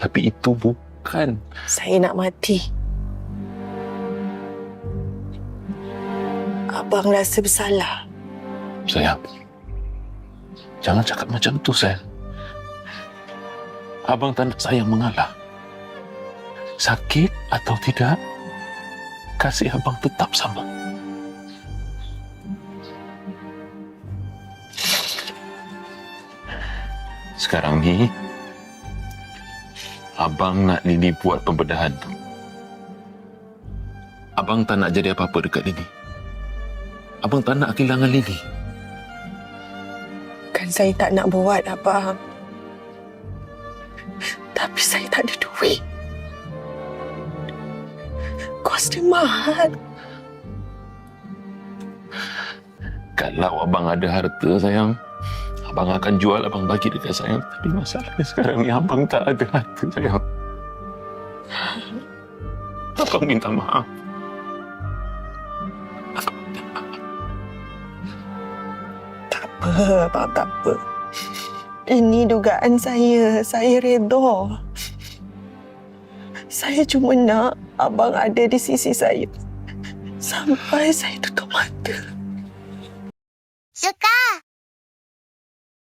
Tapi itu bukan. Saya nak mati. Abang rasa bersalah. Sayang. Jangan cakap macam tu, sayang. Abang tak nak sayang mengalah. Sakit atau tidak, kasih abang tetap sama. Sekarang ni, abang nak Lily buat pembedahan tu. Abang tak nak jadi apa-apa dekat Lily. Abang tak nak kehilangan Lily. Kan saya tak nak buat, Abang. Tapi saya tak ada duit. Kos dia mahal. Kalau abang ada harta, sayang, abang akan jual, abang bagi dekat sayang. Tapi masalahnya sekarang ni abang tak ada harta, sayang. Abang minta maaf. Tak apa, Abang tak apa. Ini dugaan saya. Saya redha. Saya cuma nak Abang ada di sisi saya. Sampai saya tutup mata. Suka!